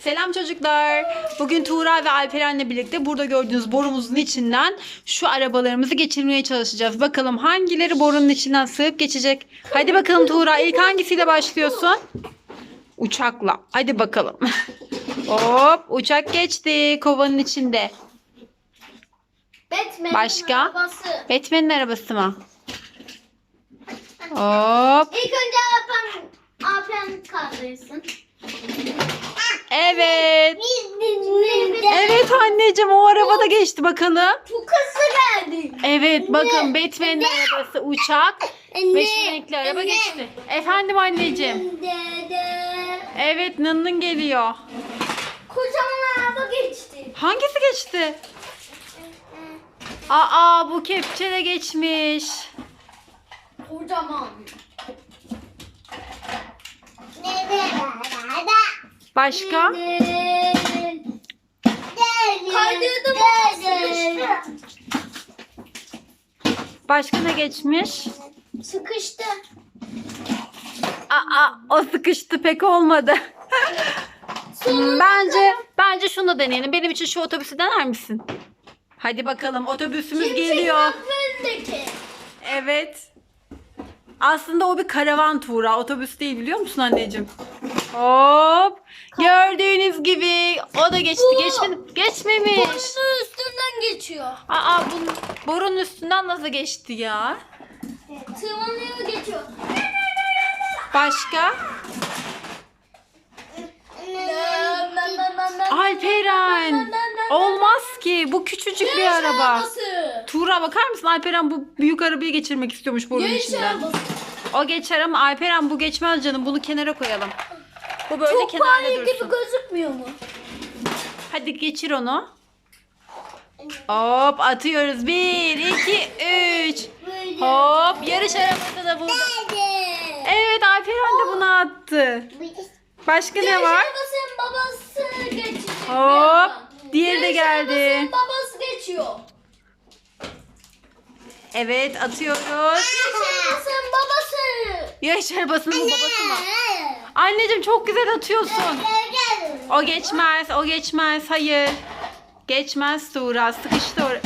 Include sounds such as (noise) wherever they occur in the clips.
Selam çocuklar. Bugün Tuğra ve Alperen'le birlikte burada gördüğünüz borumuzun içinden şu arabalarımızı geçirmeye çalışacağız. Bakalım hangileri borunun içinden sığıp geçecek. Hadi bakalım Tuğra ilk hangisiyle başlıyorsun? Uçakla. Hadi bakalım. (laughs) Hop uçak geçti kovanın içinde. Batman'in Başka? arabası. Batman'in arabası mı? Hop. İlk önce Alpen, Alpen kaldırsın. Evet. Evet anneciğim o araba da geçti bakalım. Bu kızı geldi. Evet bakın Batman'in arabası uçak ve şu renkli araba geçti. Efendim anneciğim. Evet Nın'ın geliyor. Kocaman araba geçti. Hangisi geçti? Aa bu kepçe de geçmiş. Kocaman. Başka? Kaydırdım sıkıştı. Başka ne geçmiş? Sıkıştı. Aa o sıkıştı pek olmadı. bence bence şunu da deneyelim. Benim için şu otobüsü dener misin? Hadi bakalım otobüsümüz geliyor. Evet. Aslında o bir karavan tura. Otobüs değil biliyor musun anneciğim? Hop. Gördüğünüz gibi o da geçti. Bu- Geçmedi, geçmemiş. Boynunun üstünden geçiyor. Aa bu borunun üstünden nasıl geçti ya? Tırmanıyor geçiyor. Başka? Alperen. Olmaz ki. Bu küçücük bir araba. Arabası. Tuğra bakar mısın? Alperen bu büyük arabayı geçirmek istiyormuş borunun Yarış içinden. arabası. O geçer ama Alperen bu geçmez canım. Bunu kenara koyalım. Bu böyle Çok kenarda pahalı dursun. gibi gözükmüyor mu? Hadi geçir onu. Hop atıyoruz. Bir, iki, üç. Hop yarış arabası da burada. Evet Alperen de bunu attı. Başka ne var? arabasının babası geçecek. Hop, diğeri de geldi. babası geçiyor. Evet atıyoruz. Yarış arabasının babası. Yarış arabasının babası mı? Anneciğim çok güzel atıyorsun. O geçmez, o geçmez. Hayır. Geçmez Tuğra. Sıkıştı or-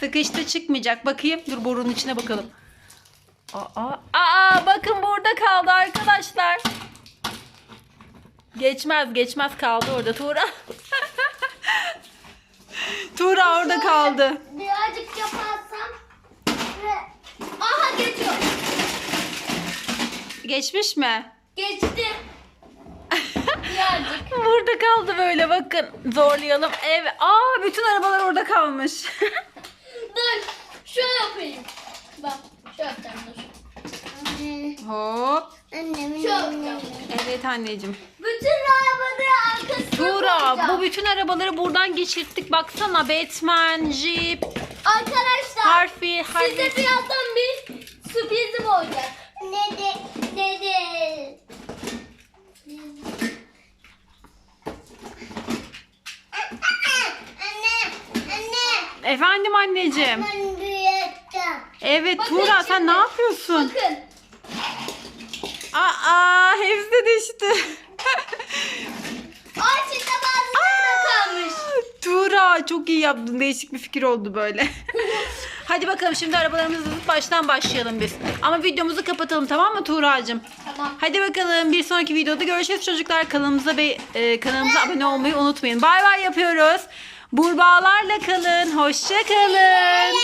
Sıkıştı çıkmayacak. Bakayım. Dur borunun içine bakalım. Aa, aa bakın burada kaldı arkadaşlar. Geçmez, geçmez kaldı orada Tuğra. (laughs) Tuğra orada kaldı. Birazcık yaparsam. Aha geçiyor. Geçmiş mi? Geçti. (laughs) Birazcık. Burada kaldı böyle bakın. Zorlayalım. Evet. Aa bütün arabalar orada kalmış. (laughs) Dur. Şöyle yapayım. Bak. Şöyle yapacağım dur. Hop. Şöyle yapacağım. Evet anneciğim. Bütün arabaları arkasına Tuğra koyacağım. bu bütün arabaları buradan geçirttik. Baksana Batman, Jeep, Arkadaşlar. Harfi, Size Harfi. birazdan bir sürprizim olacak. Ne de ne de. Anne, anne, Efendim anneciğim. ben. Evet Bakın Tuğra sen şimdi. ne yapıyorsun? Bakın. Aa hepsi de düştü. (laughs) Ay içinde bazıları kalmış. Tuğra çok iyi yaptın. Değişik bir fikir oldu böyle. (laughs) Hadi bakalım şimdi arabalarımızı baştan başlayalım biz. Ama videomuzu kapatalım tamam mı Tuğra'cığım? Tamam. Hadi bakalım bir sonraki videoda görüşürüz çocuklar. Kanalımıza ve e, kanalımıza abone olmayı unutmayın. Bay bay yapıyoruz. Burbağalarla kalın. Hoşça kalın.